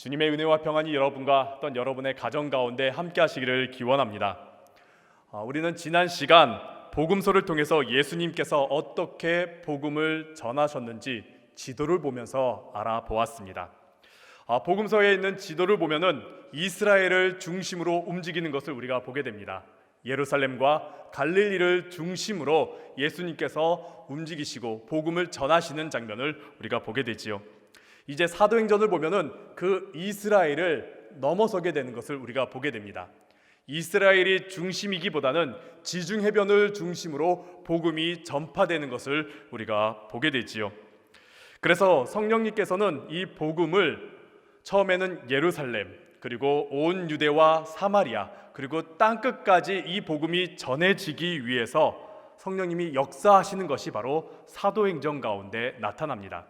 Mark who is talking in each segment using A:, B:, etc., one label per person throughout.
A: 주님의 은혜와 평안이 여러분과 또한 여러분의 가정 가운데 함께 하시기를 기원합니다. 아, 우리는 지난 시간 복음서를 통해서 예수님께서 어떻게 복음을 전하셨는지 지도를 보면서 알아보았습니다. 아, 복음서에 있는 지도를 보면은 이스라엘을 중심으로 움직이는 것을 우리가 보게 됩니다. 예루살렘과 갈릴리를 중심으로 예수님께서 움직이시고 복음을 전하시는 장면을 우리가 보게 되지요. 이제 사도행전을 보면은 그 이스라엘을 넘어서게 되는 것을 우리가 보게 됩니다. 이스라엘이 중심이기보다는 지중 해변을 중심으로 복음이 전파되는 것을 우리가 보게 되지요. 그래서 성령님께서는 이 복음을 처음에는 예루살렘 그리고 온 유대와 사마리아 그리고 땅 끝까지 이 복음이 전해지기 위해서 성령님이 역사하시는 것이 바로 사도행전 가운데 나타납니다.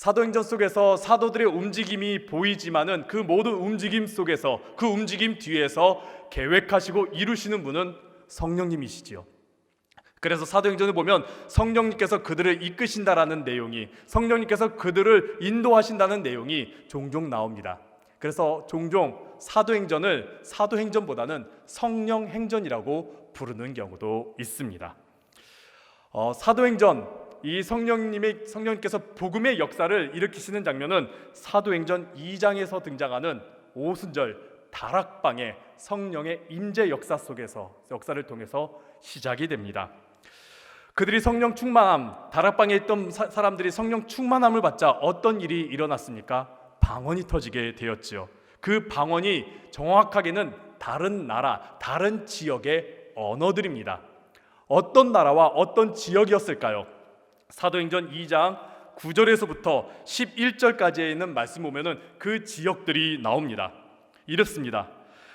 A: 사도행전 속에서 사도들의 움직임이 보이지만은 그 모든 움직임 속에서 그 움직임 뒤에서 계획하시고 이루시는 분은 성령님이시지요. 그래서 사도행전을 보면 성령님께서 그들을 이끄신다라는 내용이 성령님께서 그들을 인도하신다는 내용이 종종 나옵니다. 그래서 종종 사도행전을 사도행전보다는 성령행전이라고 부르는 경우도 있습니다. 어, 사도행전 이 성령님의 성령님께서 복음의 역사를 일으키시는 장면은 사도행전 2장에서 등장하는 오순절 다락방의 성령의 임재 역사 속에서 역사를 통해서 시작이 됩니다. 그들이 성령 충만함 다락방에 있던 사, 사람들이 성령 충만함을 받자 어떤 일이 일어났습니까? 방언이 터지게 되었지요. 그 방언이 정확하게는 다른 나라, 다른 지역의 언어들입니다. 어떤 나라와 어떤 지역이었을까요? 사도행전 2장 9절에서부터 11절까지에 있는 말씀 보면은 그 지역들이 나옵니다. 이렇습니다.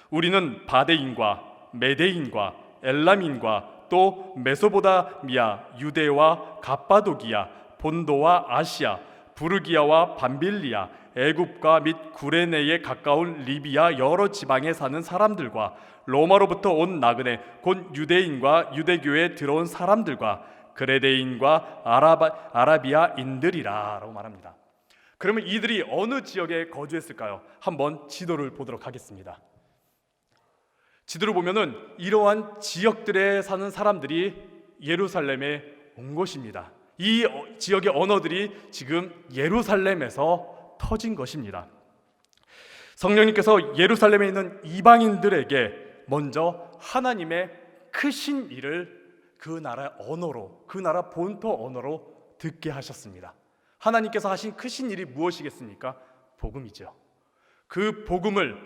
A: 우리는 바데인과 메데인과 엘람인과 또 메소보다미아, 유대와 갑바도기아, 본도와 아시아, 부르기아와 밤빌리아, 애굽과 및 구레네에 가까운 리비아 여러 지방에 사는 사람들과 로마로부터 온 나그네 곧 유대인과 유대교에 들어온 사람들과 그레데인과 아라바, 아라비아인들이라라고 말합니다. 그러면 이들이 어느 지역에 거주했을까요? 한번 지도를 보도록 하겠습니다. 지도를 보면은 이러한 지역들에 사는 사람들이 예루살렘에 온 것입니다. 이 어- 지역의 언어들이 지금 예루살렘에서 터진 것입니다. 성령님께서 예루살렘에 있는 이방인들에게 먼저 하나님의 크신 일을 그 나라의 언어로, 그 나라 본토 언어로 듣게 하셨습니다. 하나님께서 하신 크신 일이 무엇이겠습니까? 복음이죠. 그 복음을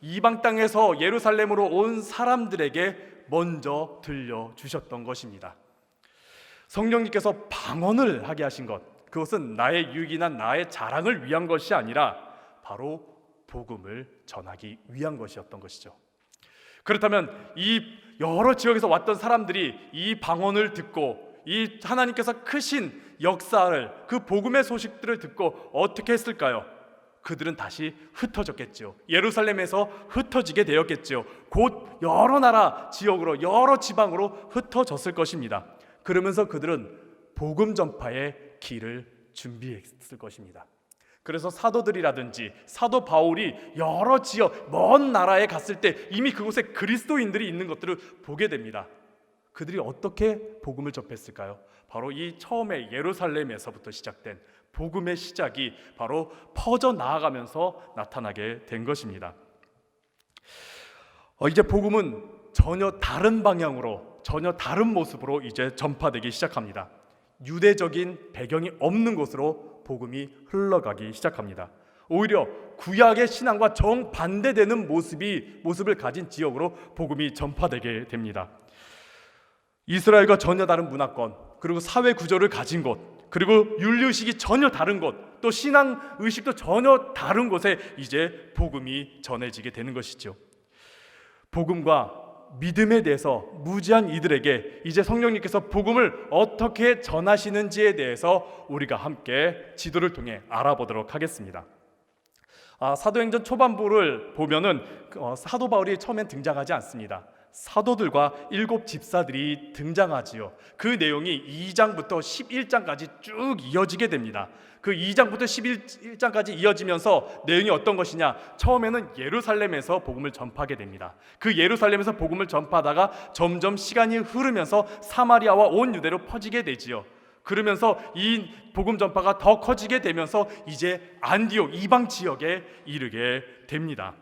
A: 이방 땅에서 예루살렘으로 온 사람들에게 먼저 들려 주셨던 것입니다. 성령님께서 방언을 하게 하신 것, 그것은 나의 유익이나 나의 자랑을 위한 것이 아니라 바로 복음을 전하기 위한 것이었던 것이죠. 그렇다면 이 여러 지역에서 왔던 사람들이 이 방언을 듣고 이 하나님께서 크신 역사를 그 복음의 소식들을 듣고 어떻게 했을까요? 그들은 다시 흩어졌겠죠. 예루살렘에서 흩어지게 되었겠죠. 곧 여러 나라 지역으로 여러 지방으로 흩어졌을 것입니다. 그러면서 그들은 복음 전파의 길을 준비했을 것입니다. 그래서 사도들이라든지 사도 바울이 여러 지역 먼 나라에 갔을 때 이미 그곳에 그리스도인들이 있는 것들을 보게 됩니다. 그들이 어떻게 복음을 접했을까요? 바로 이 처음에 예루살렘에서부터 시작된 복음의 시작이 바로 퍼져 나아가면서 나타나게 된 것입니다. 어, 이제 복음은 전혀 다른 방향으로 전혀 다른 모습으로 이제 전파되기 시작합니다. 유대적인 배경이 없는 곳으로 복음이 흘러가기 시작합니다. 오히려 구약의 신앙과 정반대되는 모습이 모습을 가진 지역으로 복음이 전파되게 됩니다. 이스라엘과 전혀 다른 문화권, 그리고 사회 구조를 가진 곳, 그리고 윤리 의식이 전혀 다른 곳, 또 신앙 의식도 전혀 다른 곳에 이제 복음이 전해지게 되는 것이죠. 복음과 믿음에 대해서 무지한 이들에게 이제 성령님께서 복음을 어떻게 전하시는지에 대해서 우리가 함께 지도를 통해 알아보도록 하겠습니다. 아, 사도행전 초반부를 보면은 어, 사도 바울이 처음엔 등장하지 않습니다. 사도들과 일곱 집사들이 등장하지요. 그 내용이 2장부터 11장까지 쭉 이어지게 됩니다. 그 2장부터 11장까지 이어지면서 내용이 어떤 것이냐? 처음에는 예루살렘에서 복음을 전파하게 됩니다. 그 예루살렘에서 복음을 전파하다가 점점 시간이 흐르면서 사마리아와 온 유대로 퍼지게 되지요. 그러면서 이 복음 전파가 더 커지게 되면서 이제 안디옥 이방 지역에 이르게 됩니다.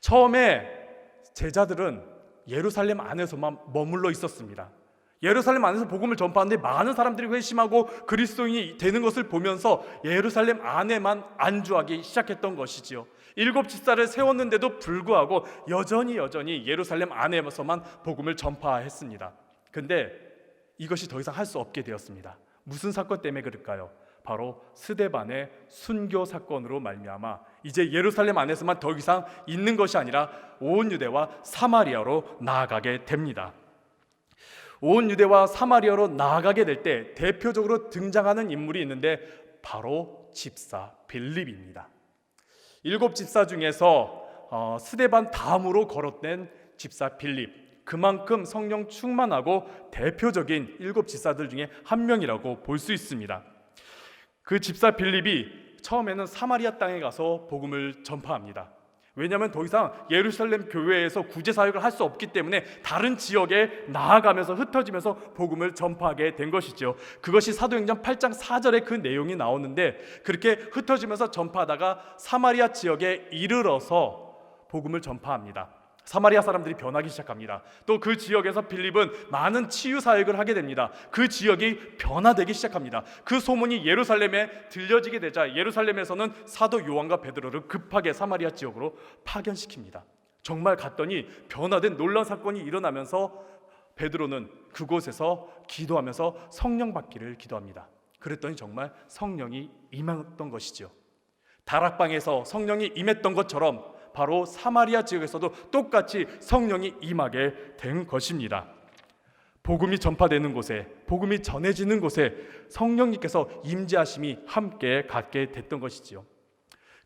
A: 처음에 제자들은 예루살렘 안에서만 머물러 있었습니다. 예루살렘 안에서 복음을 전파하는데 많은 사람들이 회심하고 그리스도인이 되는 것을 보면서 예루살렘 안에만 안주하기 시작했던 것이지요. 일곱 집사를 세웠는데도 불구하고 여전히 여전히 예루살렘 안에서만 복음을 전파했습니다. 근데 이것이 더 이상 할 수 없게 되었습니다. 무슨 사건 때문에 그럴까요? 바로 스데반의 순교 사건으로 말미암아 이제 예루살렘 안에서만 더 이상 있는 것이 아니라 온 유대와 사마리아로 나아가게 됩니다. 온 유대와 사마리아로 나아가게 될 때 대표적으로 등장하는 인물이 있는데 바로 집사 빌립입니다. 일곱 집사 중에서 어, 스데반 다음으로 거론된 집사 빌립. 그만큼 성령 충만하고 대표적인 일곱 집사들 중에 한 명이라고 볼 수 있습니다. 그 집사 빌립이 처음에는 사마리아 땅에 가서 복음을 전파합니다. 왜냐하면 더 이상 예루살렘 교회에서 구제 사역을 할 수 없기 때문에 다른 지역에 나아가면서 흩어지면서 복음을 전파하게 된 것이죠. 그것이 사도행전 8장 4절에 그 내용이 나오는데 그렇게 흩어지면서 전파하다가 사마리아 지역에 이르러서 복음을 전파합니다. 사마리아 사람들이 변하기 시작합니다. 또 그 지역에서 빌립은 많은 치유 사역을 하게 됩니다. 그 지역이 변화되기 시작합니다. 그 소문이 예루살렘에 들려지게 되자 예루살렘에서는 사도 요한과 베드로를 급하게 사마리아 지역으로 파견시킵니다. 정말 갔더니 변화된 놀라운 사건이 일어나면서 베드로는 그곳에서 기도하면서 성령 받기를 기도합니다. 그랬더니 정말 성령이 임했던 것이죠. 다락방에서 성령이 임했던 것처럼 바로 사마리아 지역에서도 똑같이 성령이 임하게 된 것입니다. 복음이 전파되는 곳에 복음이 전해지는 곳에 성령님께서 임재하심이 함께 갖게 됐던 것이지요.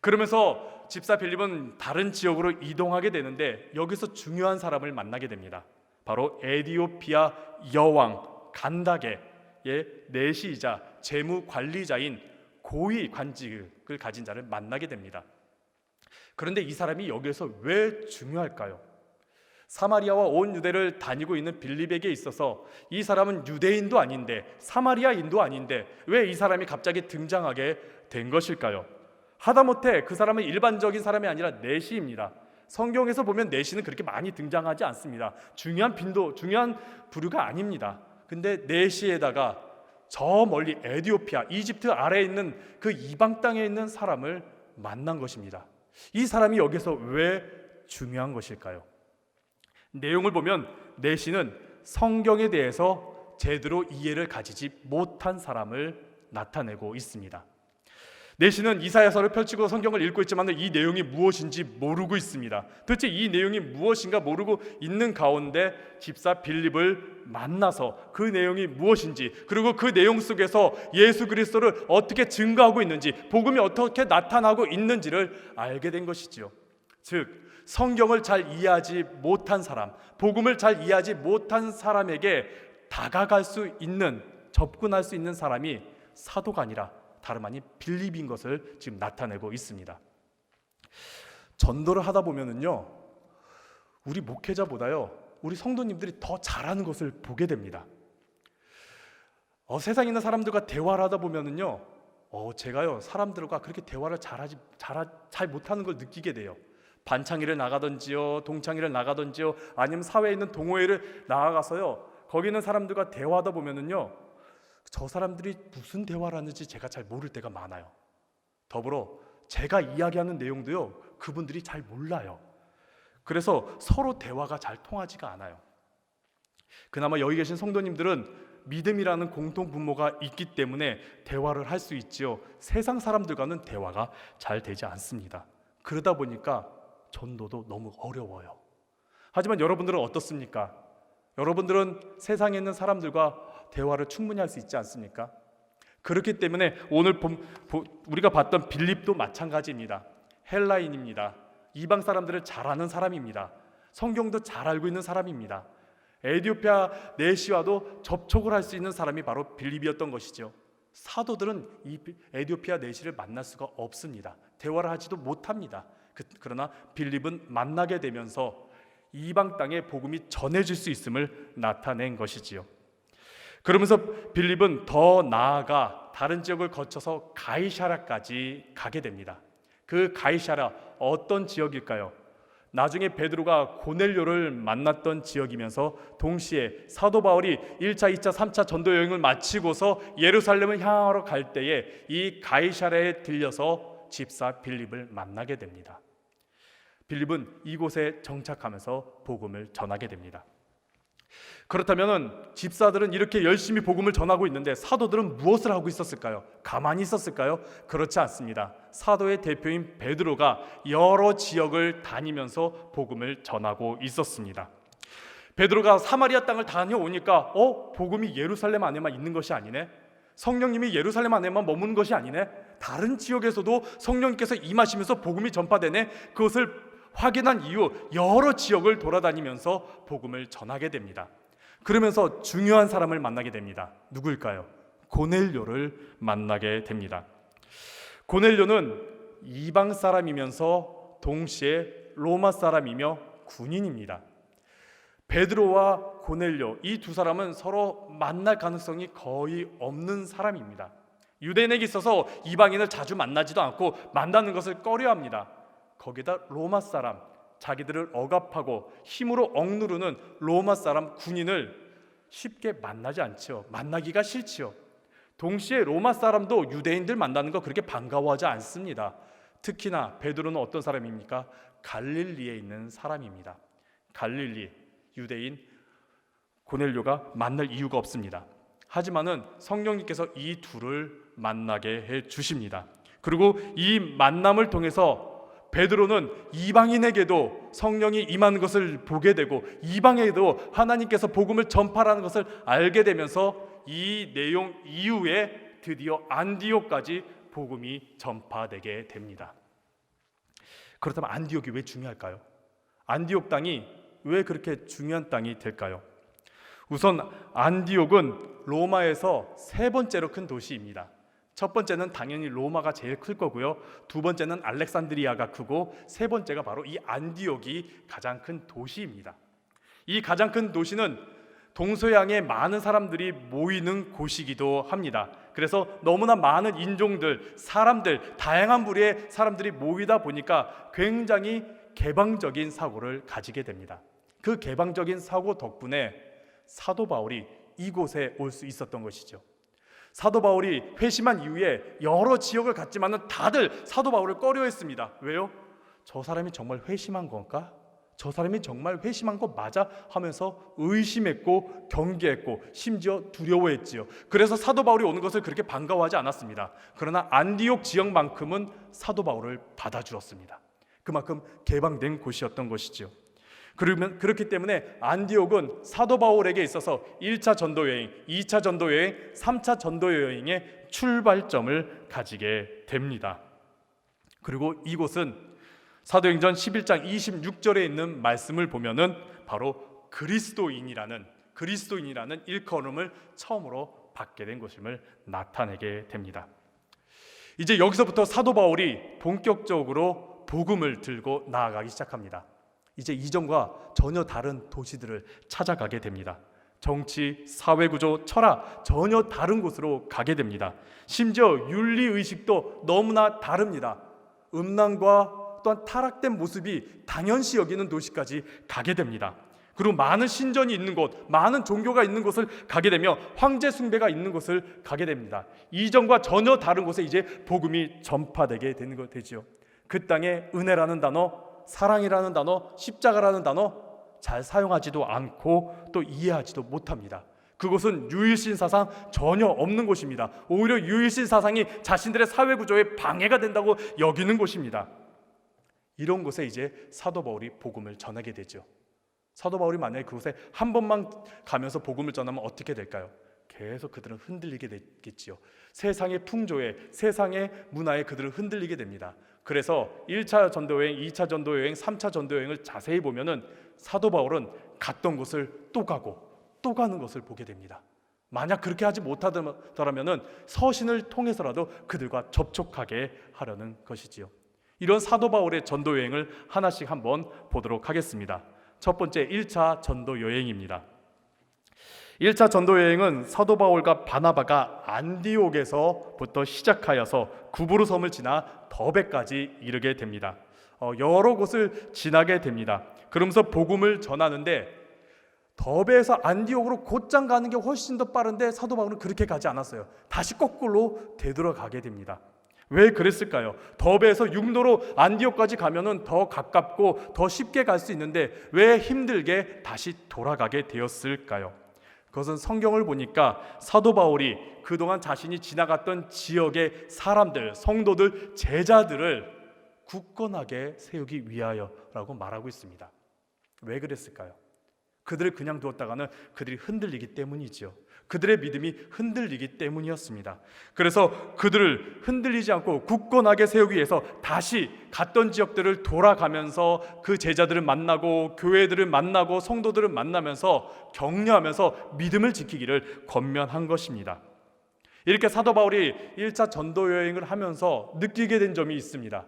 A: 그러면서 집사 빌립은 다른 지역으로 이동하게 되는데 여기서 중요한 사람을 만나게 됩니다. 바로 에디오피아 여왕 간다게의 내시이자 재무 관리자인 고위 관직을 가진 자를 만나게 됩니다. 그런데 이 사람이 여기에서 왜 중요할까요? 사마리아와 온 유대를 다니고 있는 빌립에게 있어서 이 사람은 유대인도 아닌데 사마리아인도 아닌데 왜 이 사람이 갑자기 등장하게 된 것일까요? 하다못해 그 사람은 일반적인 사람이 아니라 내시입니다. 성경에서 보면 내시는 그렇게 많이 등장하지 않습니다. 중요한 빈도, 중요한 부류가 아닙니다. 근데 내시에다가 저 멀리 에디오피아, 이집트 아래에 있는 그 이방 땅에 있는 사람을 만난 것입니다. 이 사람이 여기서 왜 중요한 것일까요? 내용을 보면 내시는 성경에 대해서 제대로 이해를 가지지 못한 사람을 나타내고 있습니다. 내시는 이사야서를 펼치고 성경을 읽고 있지만 이 내용이 무엇인지 모르고 있습니다. 도대체 이 내용이 무엇인가 모르고 있는 가운데 집사 빌립을 만나서 그 내용이 무엇인지 그리고 그 내용 속에서 예수 그리스도를 어떻게 증거하고 있는지 복음이 어떻게 나타나고 있는지를 알게 된 것이지요. 즉 성경을 잘 이해하지 못한 사람, 복음을 잘 이해하지 못한 사람에게 다가갈 수 있는 접근할 수 있는 사람이 사도가 아니라 다름 아닌 빌립인 것을 지금 나타내고 있습니다. 전도를 하다 보면은요, 우리 목회자보다요, 우리 성도님들이 더 잘하는 것을 보게 됩니다. 어, 세상에 있는 사람들과 대화를 하다 보면은요, 어, 제가요 사람들과 그렇게 대화를 잘하지 잘, 잘 못하는 걸 느끼게 돼요. 반창회를 나가든지요, 동창회를 나가든지요, 아니면 사회에 있는 동호회를 나아가서요, 거기 있는 사람들과 대화하다 보면은요, 저 사람들이 무슨 대화를 하는지 제가 잘 모를 때가 많아요. 더불어 제가 이야기하는 내용도요, 그분들이 잘 몰라요. 그래서 서로 대화가 잘 통하지가 않아요. 그나마 여기 계신 성도님들은 믿음이라는 공통 분모가 있기 때문에 대화를 할 수 있지요. 세상 사람들과는 대화가 잘 되지 않습니다. 그러다 보니까 전도도 너무 어려워요. 하지만 여러분들은 어떻습니까? 여러분들은 세상에 있는 사람들과 대화를 충분히 할 수 있지 않습니까? 그렇기 때문에 오늘 본, 우리가 봤던 빌립도 마찬가지입니다. 헬라인입니다. 이방 사람들을 잘 아는 사람입니다. 성경도 잘 알고 있는 사람입니다. 에디오피아 내시와도 접촉을 할 수 있는 사람이 바로 빌립이었던 것이죠. 사도들은 이 에디오피아 내시를 만날 수가 없습니다. 대화를 하지도 못합니다. 그, 그러나 빌립은 만나게 되면서 이방 땅에 복음이 전해질 수 있음을 나타낸 것이지요. 그러면서 빌립은 더 나아가 다른 지역을 거쳐서 가이샤라까지 가게 됩니다. 그 가이샤라 어떤 지역일까요? 나중에 베드로가 고넬료를 만났던 지역이면서 동시에 사도 바울이 1차, 2차, 3차 전도 여행을 마치고서 예루살렘을 향하러 갈 때에 이 가이샤라에 들려서 집사 빌립을 만나게 됩니다. 빌립은 이곳에 정착하면서 복음을 전하게 됩니다. 그렇다면 집사들은 이렇게 열심히 복음을 전하고 있는데 사도들은 무엇을 하고 있었을까요? 가만히 있었을까요? 그렇지 않습니다. 사도의 대표인 베드로가 여러 지역을 다니면서 복음을 전하고 있었습니다. 베드로가 사마리아 땅을 다녀오니까 어 복음이 예루살렘 안에만 있는 것이 아니네. 성령님이 예루살렘 안에만 머무는 것이 아니네. 다른 지역에서도 성령님께서 임하시면서 복음이 전파되네. 그것을 확인한 이후 여러 지역을 돌아다니면서 복음을 전하게 됩니다. 그러면서 중요한 사람을 만나게 됩니다. 누구일까요? 고넬료를 만나게 됩니다. 고넬료는 이방 사람이면서 동시에 로마 사람이며 군인입니다. 베드로와 고넬료 이 두 사람은 서로 만날 가능성이 거의 없는 사람입니다. 유대인에게 있어서 이방인을 자주 만나지도 않고 만나는 것을 꺼려합니다. 거기다 로마 사람 자기들을 억압하고 힘으로 억누르는 로마 사람 군인을 쉽게 만나지 않지요. 만나기가 싫지요. 동시에 로마 사람도 유대인들 만나는 거 그렇게 반가워하지 않습니다. 특히나 베드로는 어떤 사람입니까? 갈릴리에 있는 사람입니다. 갈릴리 유대인 고넬료가 만날 이유가 없습니다. 하지만은 성령님께서 이 둘을 만나게 해 주십니다. 그리고 이 만남을 통해서 베드로는 이방인에게도 성령이 임하는 것을 보게 되고 이방에도 하나님께서 복음을 전파라는 것을 알게 되면서 이 내용 이후에 드디어 안디옥까지 복음이 전파되게 됩니다. 그렇다면 안디옥이 왜 중요할까요? 안디옥 땅이 왜 그렇게 중요한 땅이 될까요? 우선 안디옥은 로마에서 세 번째로 큰 도시입니다. 첫 번째는 당연히 로마가 제일 클 거고요. 두 번째는 알렉산드리아가 크고 세 번째가 바로 이 안디옥이 가장 큰 도시입니다. 이 가장 큰 도시는 동서양에 많은 사람들이 모이는 곳이기도 합니다. 그래서 너무나 많은 인종들, 사람들, 다양한 부류의 사람들이 모이다 보니까 굉장히 개방적인 사고를 가지게 됩니다. 그 개방적인 사고 덕분에 사도 바울이 이곳에 올 수 있었던 것이죠. 사도 바울이 회심한 이후에 여러 지역을 갔지만은 다들 사도 바울을 꺼려했습니다. 왜요? 저 사람이 정말 회심한 건가? 저 사람이 정말 회심한 거 맞아? 하면서 의심했고 경계했고 심지어 두려워했지요. 그래서 사도 바울이 오는 것을 그렇게 반가워하지 않았습니다. 그러나 안디옥 지역만큼은 사도 바울을 받아주었습니다. 그만큼 개방된 곳이었던 것이지요. 그러면 그렇기 때문에 안디옥은 사도 바울에게 있어서 1차 전도 여행, 2차 전도 여행, 3차 전도 여행의 출발점을 가지게 됩니다. 그리고 이곳은 사도행전 11장 26절에 있는 말씀을 보면은 바로 그리스도인이라는 그리스도인이라는 일컬음을 처음으로 받게 된 것임을 나타내게 됩니다. 이제 여기서부터 사도 바울이 본격적으로 복음을 들고 나아가기 시작합니다. 이제 이전과 전혀 다른 도시들을 찾아가게 됩니다. 정치, 사회 구조, 철학 전혀 다른 곳으로 가게 됩니다. 심지어 윤리 의식도 너무나 다릅니다. 음란과 또한 타락된 모습이 당연시 여기는 도시까지 가게 됩니다. 그리고 많은 신전이 있는 곳, 많은 종교가 있는 곳을 가게 되며 황제 숭배가 있는 곳을 가게 됩니다. 이전과 전혀 다른 곳에 이제 복음이 전파되게 되는 것 되지요. 그 땅에 은혜라는 단어, 사랑이라는 단어, 십자가라는 단어 잘 사용하지도 않고 또 이해하지도 못합니다. 그곳은 유일신 사상 전혀 없는 곳입니다. 오히려 유일신 사상이 자신들의 사회 구조에 방해가 된다고 여기는 곳입니다. 이런 곳에 이제 사도 바울이 복음을 전하게 되죠. 사도 바울이 만약에 그곳에 한 번만 가면서 복음을 전하면 어떻게 될까요? 계속 그들은 흔들리게 되겠지요. 세상의 풍조에, 세상의 문화에 그들은 흔들리게 됩니다. 그래서 1차 전도 여행, 2차 전도 여행, 3차 전도 여행을 자세히 보면은 사도 바울은 갔던 곳을 또 가고 또 가는 것을 보게 됩니다. 만약 그렇게 하지 못하더라면은 서신을 통해서라도 그들과 접촉하게 하려는 것이지요. 이런 사도 바울의 전도 여행을 하나씩 한번 보도록 하겠습니다. 첫 번째 1차 전도 여행입니다. 1차 전도 여행은 사도 바울과 바나바가 안디옥에서부터 시작하여서 구브루 섬을 지나 더베까지 이르게 됩니다. 어, 여러 곳을 지나게 됩니다. 그러면서 복음을 전하는데 더베에서 안디옥으로 곧장 가는 게 훨씬 더 빠른데 사도 바울은 그렇게 가지 않았어요. 다시 거꾸로 되돌아가게 됩니다. 왜 그랬을까요? 더베에서 육로로 안디옥까지 가면은 더 가깝고 더 쉽게 갈 수 있는데 왜 힘들게 다시 돌아가게 되었을까요? 그것은 성경을 보니까 사도 바울이 그동안 자신이 지나갔던 지역의 사람들, 성도들, 제자들을 굳건하게 세우기 위하여라고 말하고 있습니다. 왜 그랬을까요? 그들을 그냥 두었다가는 그들이 흔들리기 때문이지요. 그들의 믿음이 흔들리기 때문이었습니다. 그래서 그들을 흔들리지 않고 굳건하게 세우기 위해서 다시 갔던 지역들을 돌아가면서 그 제자들을 만나고 교회들을 만나고 성도들을 만나면서 격려하면서 믿음을 지키기를 권면한 것입니다. 이렇게 사도 바울이 1차 전도 여행을 하면서 느끼게 된 점이 있습니다.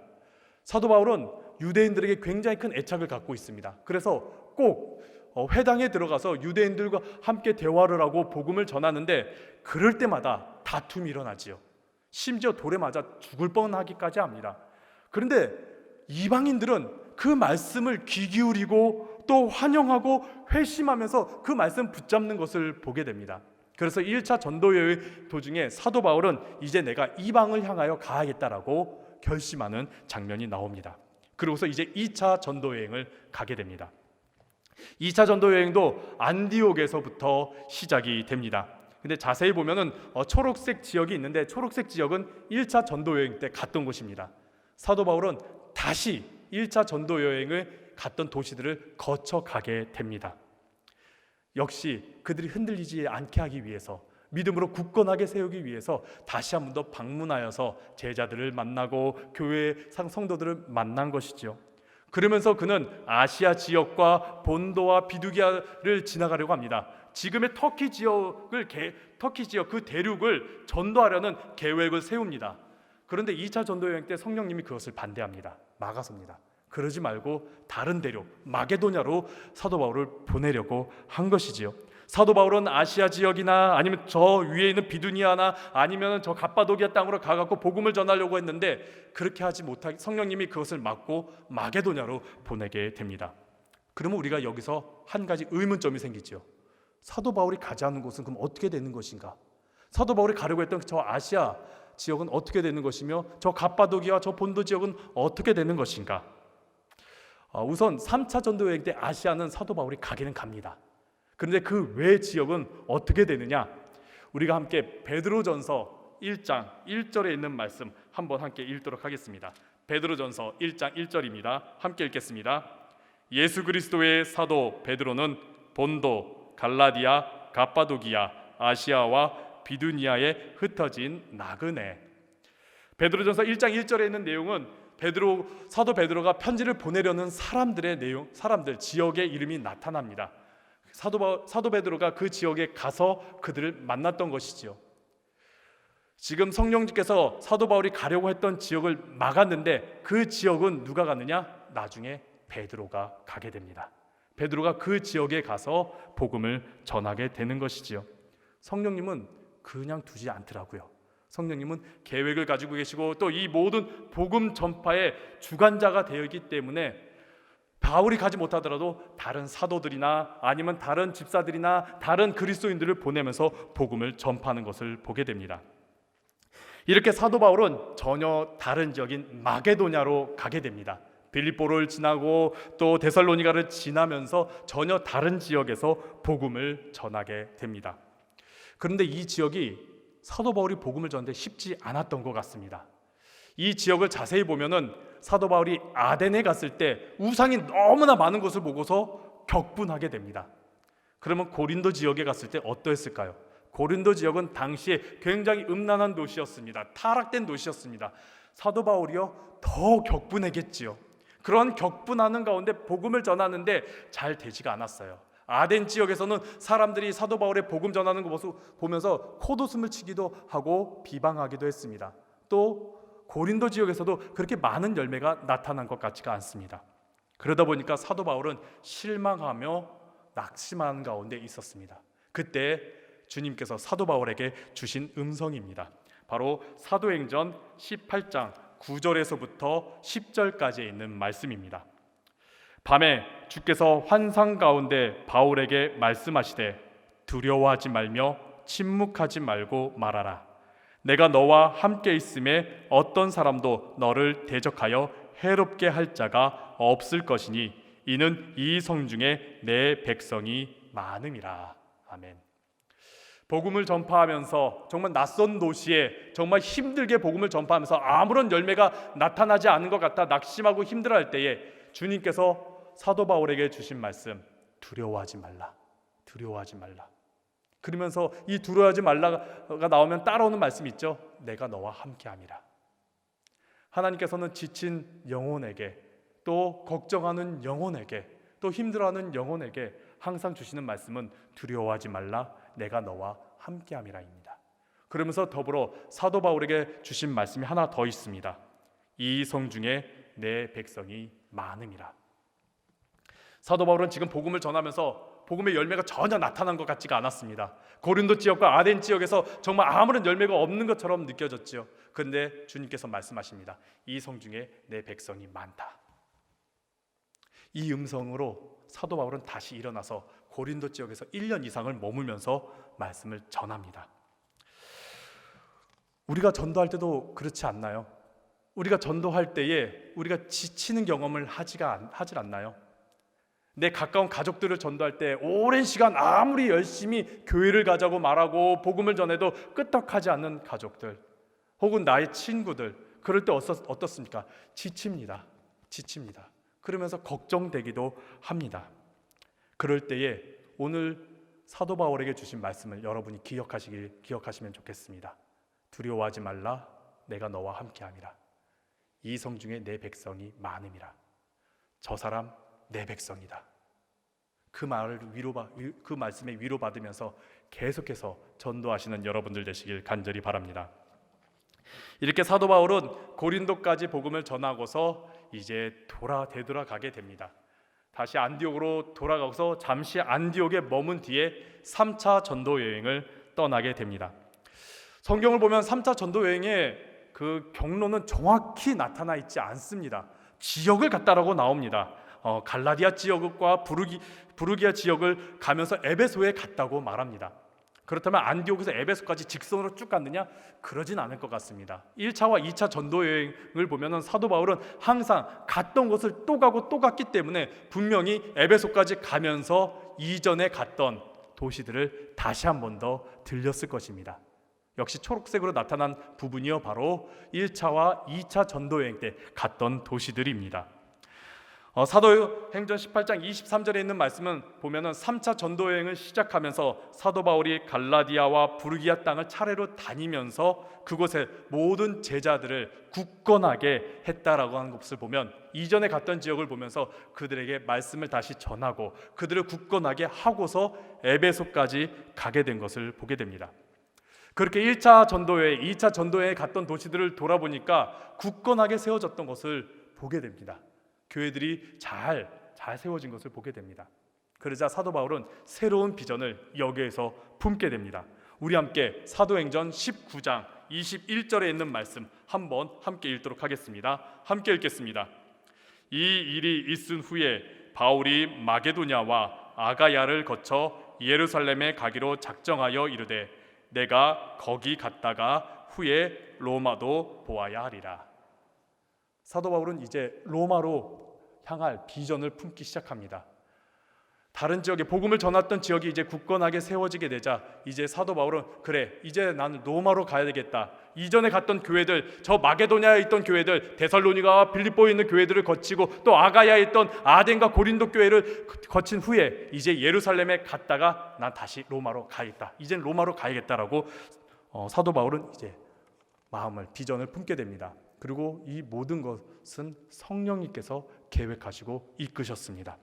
A: 사도 바울은 유대인들에게 굉장히 큰 애착을 갖고 있습니다. 그래서 꼭 어, 회당에 들어가서 유대인들과 함께 대화를 하고 복음을 전하는데 그럴 때마다 다툼이 일어나지요. 심지어 돌에 맞아 죽을 뻔하기까지 합니다. 그런데 이방인들은 그 말씀을 귀 기울이고 또 환영하고 회심하면서 그 말씀 붙잡는 것을 보게 됩니다. 그래서 1차 전도 여행 도중에 사도 바울은 이제 내가 이방을 향하여 가야겠다라고 결심하는 장면이 나옵니다. 그러고서 이제 2차 전도 여행을 가게 됩니다. 2차 전도 여행도 안디옥에서부터 시작이 됩니다. 근데 자세히 보면은 어, 초록색 지역이 있는데 초록색 지역은 1차 전도 여행 때 갔던 곳입니다. 사도 바울은 다시 1차 전도 여행을 갔던 도시들을 거쳐 가게 됩니다. 역시 그들이 흔들리지 않게 하기 위해서 믿음으로 굳건하게 세우기 위해서 다시 한 번 더 방문하여서 제자들을 만나고 교회 상 성도들을 만난 것이지요. 그러면서 그는 아시아 지역과 본도와 비두기아를 지나가려고 합니다. 지금의 터키 지역을 개, 터키 지역 그 대륙을 전도하려는 계획을 세웁니다. 그런데 2차 전도 여행 때 성령님이 그것을 반대합니다. 막아섭니다. 그러지 말고 다른 대륙 마게도냐로 사도 바울을 보내려고 한 것이지요. 사도 바울은 아시아 지역이나 아니면 저 위에 있는 비두니아나 아니면 저 갑바도기아 땅으로 가갖고 복음을 전하려고 했는데 그렇게 하지 못하게 성령님이 그것을 막고 마게도냐로 보내게 됩니다. 그러면 우리가 여기서 한 가지 의문점이 생기죠. 사도 바울이 가지 않은 곳은 그럼 어떻게 되는 것인가? 사도 바울이 가려고 했던 저 아시아 지역은 어떻게 되는 것이며 저 갑바도기와 저 본도 지역은 어떻게 되는 것인가? 어, 우선 3차 전도 여행 때 아시아는 사도 바울이 가기는 갑니다. 그런데 그 외 지역은 어떻게 되느냐? 우리가 함께 베드로전서 1장 1절에 있는 말씀 한번 함께 읽도록 하겠습니다. 베드로전서 1장 1절입니다. 함께 읽겠습니다. 예수 그리스도의 사도 베드로는 본도, 갈라디아, 갑바도기아, 아시아와 비두니아에 흩어진 나그네. 베드로전서 1장 1절에 있는 내용은 베드로 사도 베드로가 편지를 보내려는 사람들의 내용, 사람들 지역의 이름이 나타납니다. 사도, 바, 사도 베드로가 그 지역에 가서 그들을 만났던 것이지요. 지금 성령님께서 사도 바울이 가려고 했던 지역을 막았는데 그 지역은 누가 갔느냐? 나중에 베드로가 가게 됩니다. 베드로가 그 지역에 가서 복음을 전하게 되는 것이지요. 성령님은 그냥 두지 않더라고요. 성령님은 계획을 가지고 계시고 또 이 모든 복음 전파의 주관자가 되어 있기 때문에 바울이 가지 못하더라도 다른 사도들이나 아니면 다른 집사들이나 다른 그리스도인들을 보내면서 복음을 전파하는 것을 보게 됩니다. 이렇게 사도 바울은 전혀 다른 지역인 마게도냐로 가게 됩니다. 빌립보를 지나고 또 데살로니가를 지나면서 전혀 다른 지역에서 복음을 전하게 됩니다. 그런데 이 지역이 사도 바울이 복음을 전하는데 쉽지 않았던 것 같습니다. 이 지역을 자세히 보면은 사도 바울이 아덴에 갔을 때 우상이 너무나 많은 것을 보고서 격분하게 됩니다. 그러면 고린도 지역에 갔을 때 어떠했을까요? 고린도 지역은 당시에 굉장히 음란한 도시였습니다. 타락된 도시였습니다. 사도 바울이요 더 격분했겠지요. 그런 격분하는 가운데 복음을 전하는데 잘 되지가 않았어요. 아덴 지역에서는 사람들이 사도 바울의 복음 전하는 모습 보면서 코도숨을 치기도 하고 비방하기도 했습니다. 또 고린도 지역에서도 그렇게 많은 열매가 나타난 것 같지가 않습니다. 그러다 보니까 사도 바울은 실망하며 낙심하는 가운데 있었습니다. 그때 주님께서 사도 바울에게 주신 음성입니다. 바로 사도행전 18장 9절에서부터 10절까지에 있는 말씀입니다. 밤에 주께서 환상 가운데 바울에게 말씀하시되 두려워하지 말며 침묵하지 말고 말하라. 내가 너와 함께 있음에 어떤 사람도 너를 대적하여 해롭게 할 자가 없을 것이니 이는 이 성 중에 내 백성이 많음이라. 아멘. 복음을 전파하면서 정말 낯선 도시에 정말 힘들게 복음을 전파하면서 아무런 열매가 나타나지 않은 것 같아 낙심하고 힘들어할 때에 주님께서 사도 바울에게 주신 말씀 두려워하지 말라. 두려워하지 말라. 그러면서 이 두려워하지 말라가 나오면 따라오는 말씀 있죠. 내가 너와 함께함이라. 하나님께서는 지친 영혼에게 또 걱정하는 영혼에게 또 힘들어하는 영혼에게 항상 주시는 말씀은 두려워하지 말라. 내가 너와 함께함이라입니다. 그러면서 더불어 사도 바울에게 주신 말씀이 하나 더 있습니다. 이 성 중에 내 백성이 많음이라. 사도 바울은 지금 복음을 전하면서 복음의 열매가 전혀 나타난 것 같지가 않았습니다. 고린도 지역과 아덴 지역에서 정말 아무런 열매가 없는 것처럼 느껴졌지요. 그런데 주님께서 말씀하십니다. 이 성 중에 내 백성이 많다. 이 음성으로 사도 바울은 다시 일어나서 고린도 지역에서 1년 이상을 머물면서 말씀을 전합니다. 우리가 전도할 때도 그렇지 않나요? 우리가 전도할 때에 우리가 지치는 경험을 하지가 하질 않나요? 내 가까운 가족들을 전도할 때 오랜 시간 아무리 열심히 교회를 가자고 말하고 복음을 전해도 끄떡하지 않는 가족들 혹은 나의 친구들 그럴 때 어떻습니까? 지칩니다. 지칩니다. 그러면서 걱정되기도 합니다. 그럴 때에 오늘 사도 바울에게 주신 말씀을 여러분이 기억하시길 기억하시면 좋겠습니다. 두려워하지 말라 내가 너와 함께함이라. 이성 중에 내 백성이 많음이라. 저 사람 내 백성이다. 그 말을 위로받 그 말씀에 위로받으면서 계속해서 전도하시는 여러분들 되시길 간절히 바랍니다. 이렇게 사도 바울은 고린도까지 복음을 전하고서 이제 돌아 되돌아가게 됩니다. 다시 안디옥으로 돌아가서 잠시 안디옥에 머문 뒤에 3차 전도 여행을 떠나게 됩니다. 성경을 보면 3차 전도 여행의 그 경로는 정확히 나타나 있지 않습니다. 지역을 갔다라고 나옵니다. 어, 갈라디아 지역과 부르기, 부르기아 지역을 가면서 에베소에 갔다고 말합니다. 그렇다면 안디옥에서 에베소까지 직선으로 쭉 갔느냐? 그러진 않을 것 같습니다. 1차와 2차 전도 여행을 보면은 사도 바울은 항상 갔던 곳을 또 가고 또 갔기 때문에 분명히 에베소까지 가면서 이전에 갔던 도시들을 다시 한 번 더 들렸을 것입니다. 역시 초록색으로 나타난 부분이요 바로 1차와 2차 전도 여행 때 갔던 도시들입니다. 어, 사도행전 18장 23절에 있는 말씀은 보면은 3차 전도 여행을 시작하면서 사도 바울이 갈라디아와 부르기아 땅을 차례로 다니면서 그곳에 모든 제자들을 굳건하게 했다라고 하는 것을 보면 이전에 갔던 지역을 보면서 그들에게 말씀을 다시 전하고 그들을 굳건하게 하고서 에베소까지 가게 된 것을 보게 됩니다. 그렇게 1차 전도회, 2차 전도회에 갔던 도시들을 돌아보니까 굳건하게 세워졌던 것을 보게 됩니다. 교회들이 잘, 잘 세워진 것을 보게 됩니다. 그러자 사도 바울은 새로운 비전을 여기에서 품게 됩니다. 우리 함께 사도행전 19장 21절에 있는 말씀 한번 함께 읽도록 하겠습니다. 함께 읽겠습니다. 이 일이 있은 후에 바울이 마게도냐와 아가야를 거쳐 예루살렘에 가기로 작정하여 이르되 내가 거기 갔다가 후에 로마도 보아야 하리라. 사도 바울은 이제 로마로 향할 비전을 품기 시작합니다. 다른 지역에 복음을 전했던 지역이 이제 굳건하게 세워지게 되자 이제 사도 바울은 그래 이제 나는 로마로 가야 되겠다. 이전에 갔던 교회들 저 마게도냐에 있던 교회들 데살로니가와 빌립보에 있는 교회들을 거치고 또 아가야에 있던 아덴과 고린도 교회를 거친 후에 이제 예루살렘에 갔다가 난 다시 로마로 가야겠다. 이젠 로마로 가야겠다라고 어, 사도 바울은 이제 마음을 비전을 품게 됩니다. 그리고 이 모든 것은 성령님께서 계획하시고 이끄셨습니다.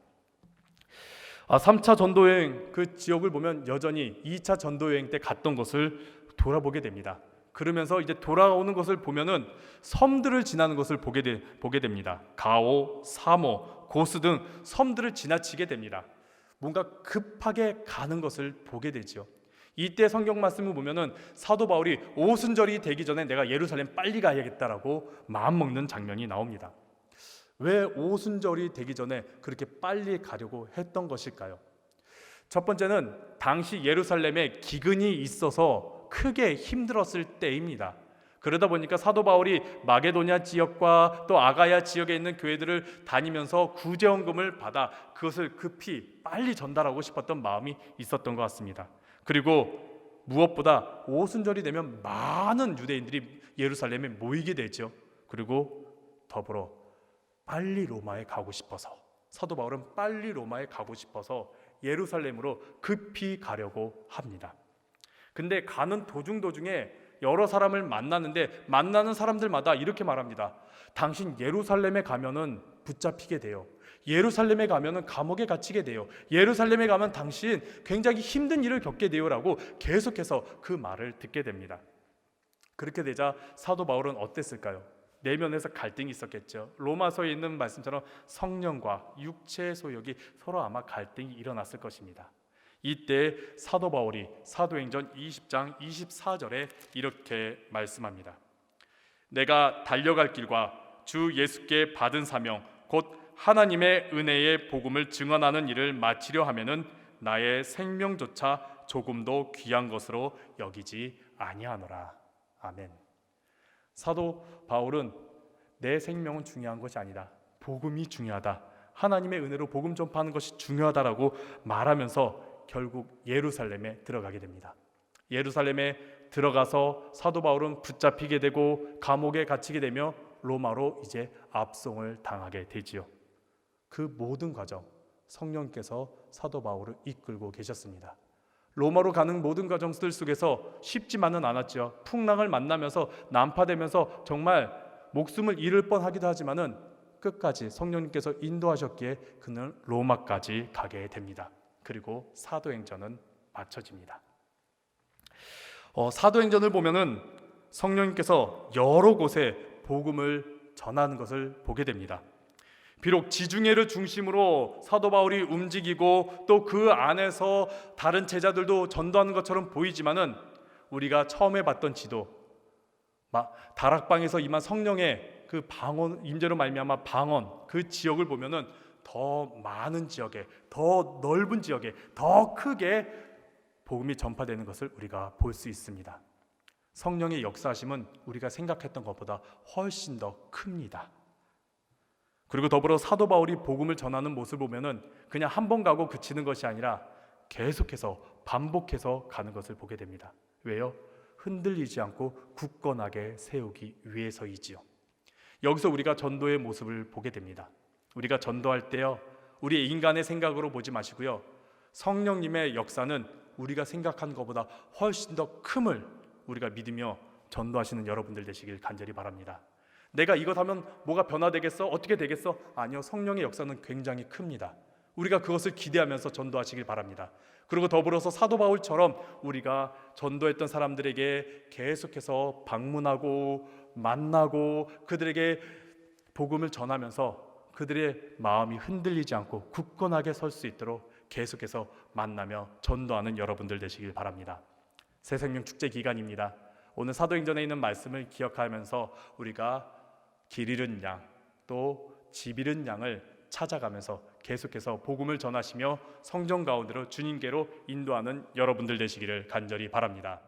A: 아, 3차 전도 여행 그 지역을 보면 여전히 2차 전도 여행 때 갔던 것을 돌아보게 됩니다. 그러면서 이제 돌아오는 것을 보면은 섬들을 지나는 것을 보게 되, 보게 됩니다. 가오, 사모, 고스 등 섬들을 지나치게 됩니다. 뭔가 급하게 가는 것을 보게 되죠. 이때 성경 말씀을 보면은 사도 바울이 오순절이 되기 전에 내가 예루살렘 빨리 가야겠다라고 마음 먹는 장면이 나옵니다. 왜 오순절이 되기 전에 그렇게 빨리 가려고 했던 것일까요? 첫 번째는 당시 예루살렘에 기근이 있어서 크게 힘들었을 때입니다. 그러다 보니까 사도 바울이 마게도냐 지역과 또 아가야 지역에 있는 교회들을 다니면서 구제원금을 받아 그것을 급히 빨리 전달하고 싶었던 마음이 있었던 것 같습니다. 그리고 무엇보다 오순절이 되면 많은 유대인들이 예루살렘에 모이게 되죠. 그리고 더불어 빨리 로마에 가고 싶어서 사도 바울은 빨리 로마에 가고 싶어서 예루살렘으로 급히 가려고 합니다. 근데 가는 도중 도중에 여러 사람을 만나는데 만나는 사람들마다 이렇게 말합니다. 당신 예루살렘에 가면은 붙잡히게 돼요. 예루살렘에 가면은 감옥에 갇히게 돼요. 예루살렘에 가면 당신 굉장히 힘든 일을 겪게 돼요라고 계속해서 그 말을 듣게 됩니다. 그렇게 되자 사도 바울은 어땠을까요? 내면에서 갈등이 있었겠죠. 로마서에 있는 말씀처럼 성령과 육체의 소욕이 서로 아마 갈등이 일어났을 것입니다. 이때 사도 바울이 사도행전 20장 24절에 이렇게 말씀합니다. 내가 달려갈 길과 주 예수께 받은 사명 곧 하나님의 은혜의 복음을 증언하는 일을 마치려 하면은 나의 생명조차 조금도 귀한 것으로 여기지 아니하노라. 아멘. 사도 바울은 내 생명은 중요한 것이 아니다. 복음이 중요하다. 하나님의 은혜로 복음 전파하는 것이 중요하다라고 말하면서 결국 예루살렘에 들어가게 됩니다. 예루살렘에 들어가서 사도 바울은 붙잡히게 되고 감옥에 갇히게 되며 로마로 이제 압송을 당하게 되지요. 그 모든 과정 성령께서 사도 바울을 이끌고 계셨습니다. 로마로 가는 모든 과정들 속에서 쉽지만은 않았죠. 풍랑을 만나면서 난파되면서 정말 목숨을 잃을 뻔하기도 하지만은 끝까지 성령님께서 인도하셨기에 그는 로마까지 가게 됩니다. 그리고 사도행전은 마쳐집니다. 어, 사도행전을 보면은 성령님께서 여러 곳에 복음을 전하는 것을 보게 됩니다. 비록 지중해를 중심으로 사도 바울이 움직이고 또 그 안에서 다른 제자들도 전도하는 것처럼 보이지만은 우리가 처음에 봤던 지도 다락방에서 임한 성령의 그 방언 임재로 말미암아 방언 그 지역을 보면은 더 많은 지역에 더 넓은 지역에 더 크게 복음이 전파되는 것을 우리가 볼 수 있습니다. 성령의 역사심은 우리가 생각했던 것보다 훨씬 더 큽니다. 그리고 더불어 사도 바울이 복음을 전하는 모습을 보면은 그냥 한 번 가고 그치는 것이 아니라 계속해서 반복해서 가는 것을 보게 됩니다. 왜요? 흔들리지 않고 굳건하게 세우기 위해서이지요. 여기서 우리가 전도의 모습을 보게 됩니다. 우리가 전도할 때요, 우리 인간의 생각으로 보지 마시고요, 성령님의 역사는 우리가 생각한 것보다 훨씬 더 큼을 우리가 믿으며 전도하시는 여러분들 되시길 간절히 바랍니다. 내가 이것 하면 뭐가 변화되겠어? 어떻게 되겠어? 아니요. 성령의 역사는 굉장히 큽니다. 우리가 그것을 기대하면서 전도하시길 바랍니다. 그리고 더불어서 사도 바울처럼 우리가 전도했던 사람들에게 계속해서 방문하고 만나고 그들에게 복음을 전하면서 그들의 마음이 흔들리지 않고 굳건하게 설 수 있도록 계속해서 만나며 전도하는 여러분들 되시길 바랍니다. 새 생명 축제 기간입니다. 오늘 사도행전에 있는 말씀을 기억하면서 우리가 길 잃은 양, 또 집 잃은 양을 찾아가면서 계속해서 복음을 전하시며 성전 가운데로 주님께로 인도하는 여러분들 되시기를 간절히 바랍니다.